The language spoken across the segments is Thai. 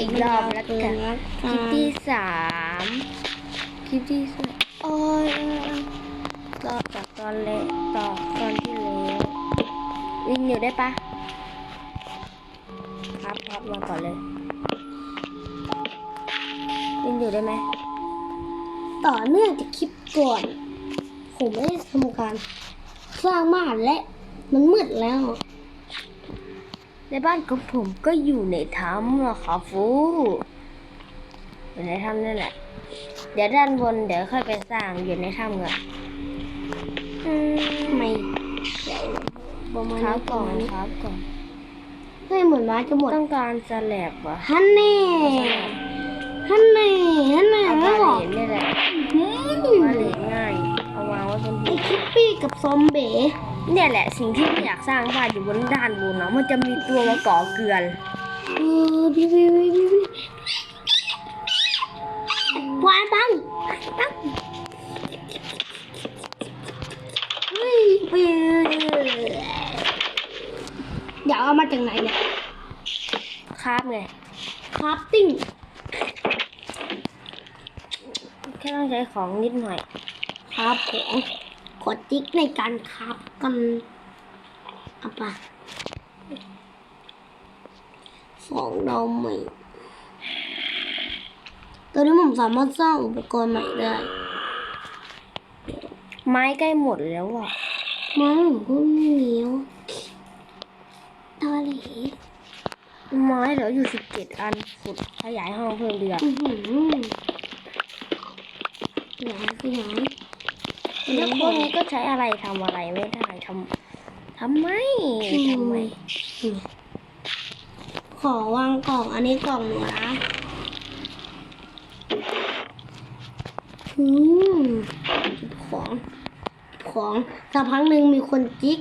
อีกรอบแล้วกันนะคลิปที่สามคลิปที่สามโอ้ยต่อจากตอนเละต่อตอนที่แล้ววิ่งอยู่ได้ปะครับครับมาก่อนเลยวิ่งอยู่ได้ไหมต่อเนื่องจากคลิปก่อนผมไม่ได้ทำการสร้างบ้านและมันมืดแล้ว ในบ้านของผมก็อยู่ในถ้ำอะค่ะฟูอยู่ในถ้ำนั่นแหละ เดี๋ยวด้านบนเดี๋ยวค่อยไปสร้างอยู่ในถ้ำก่อนอืมทำไมใหญ่เลยประมาณครันี้บก่อนประมาณนี้ครับก่อนเฮ้ยเหมือนม้าจะหมดต้องการสแลบวะฮันเน่ฮันเน่ฮันเน่เอาไม่บาบอกเลนนี่แหละอืมบาเลนง่าย เอาวางไว้บนไอหินคิปปี้กับซอมเบ๋ เนี่ยแหละสิ่งที่ไม่อยากสร้างบ้านอยู่บนด้านบนเนาะมันจะมีตัวมาก่อเกลือนเออพี่พี่พี่พี่พี่วายบังบังเฮ้ยพี่เดี๋ยวเอามาจากไหนเนี่ยคราบไงคราฟติ้งแค่ต้องใช้ของนิดหน่อยคราฟของ ขอจิ๊กในการคราฟกันเอาไปสองดาวใหม่ตอนนี้ผมสามารถสร้างอุปกรณ์ใหม่ได้ ไม้ใกล้หมดแล้วอะ ไม้ผมก็ไม่เหนียวตอเหลไม้เหลืออยู่สิบเจ็ดอันขุดขยายห้องเพิ่มเดืออือหือขยายขยาย แล้วพวกนี้ก็ใช้อะไรทำอะไรไม่ได้ทำทำไมทำไม ขอวางกล่องอันนี้กล่องหนูนะอืมของของสักพักหนึ่งมีคนจิก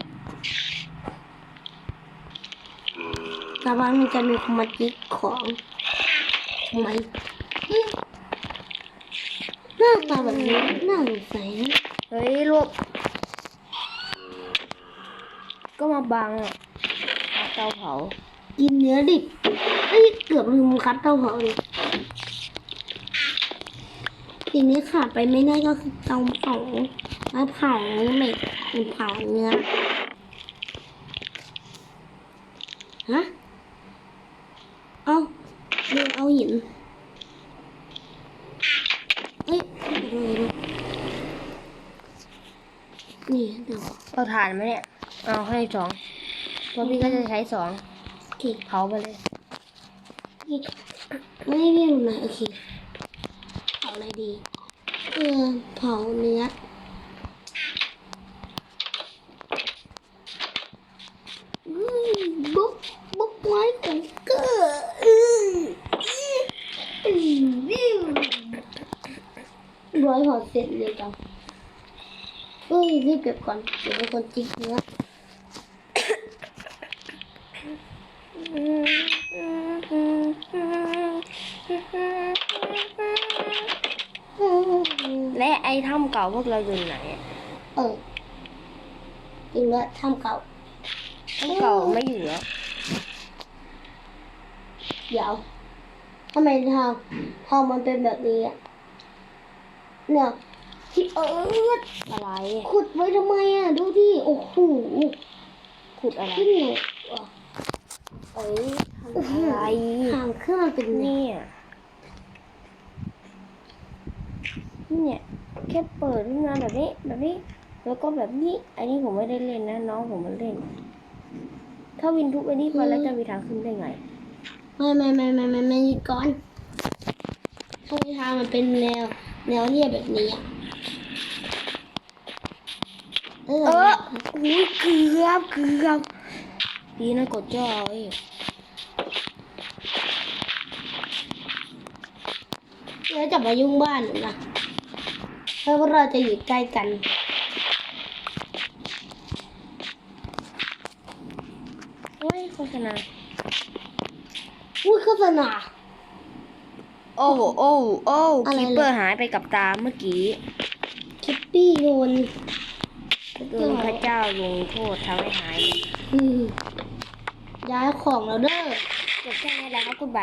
สักพักหนึ่งจะมีคนมาจิกของทำไมอืมหน้าตาแบบนี้น่าสงสัยนะ เฮ้ลูก ก็มาบังอะเอาเตาเผา กินเนื้อดิบเอ้ยเกือบลืมคัดเตาเผาเลยสิ่งนี้ขาดไปไม่ได้ก็คือเตาเผาไม้เผาเหล็กมันเผาเนื้อฮะ เอาเดี๋ยวเอาหินเอ้ยอะไรนะ นี่เดี๋ยวเอาถ่านไหมเนี่ย เอาให้สองเพราะพี่ก็จะใช้สองโอเคเผาไปเลยไม่ได้เรียกนะโอเคเผาอะไรดีเออเผาเนื้ออุ้ยบุ๊กบุ๊กไม้ของเกอร์อืออือวิวร้อยห่อเสร็จเลยจังเอ้ ยรีบเก็บก่อนเดี๋ยวเป็นคนจิกเนื้อและไอ้ถ้ำเก่าพวกเราอยู่ไหนอะเออจริงด้วยทำเก่าถ้ำเก่าไม่อยู่แล้วเดี๋ยวทำไมทางทางมันเป็นแบบนี้อะเนี่ย ที่เอออะไร ขุดไว้ทำไมอะ ดูดิโอ้โหขุดอะไรขึ้นเลยว่ะเอ้ยทำอะไรทางขึ้นมันเป็นนี่เนี่ยเนี่ยแค่เปิดขึ้นมาแบบนี้แบบนี้ แล้วก็แบบนี้ อันนี้ผมไม่ได้เล่นนะ น้องผมมันเล่น ถ้าวินทุบอันนี้ไปแล้วจะมีทางขึ้นได้ไง ไม่ไม่ไม่ไม่ไม่ไม่หยุดก่อนทางทางมันเป็นแนวแนวเรียบแบบนี้อะ เออเอออุ้ยเกือบเกือบดีนะกดจ่อเอ้ยแล้วจะมายุ่งบ้านหนูนะเพราะว่าเราจะอยู่ใกล้กันเฮ้ยโฆษณาอุ้ยโฆษณาโอ้โอ้โอ้อะไรคิปเลยเปอร์หายไปกับตาเมื่อกี้ คิปปี้โยน โดนพระเจ้าลงโทษทำให้หาย อืมย้ายของแล้วเด้อจบแค่นี้แล้วครับคุณใบ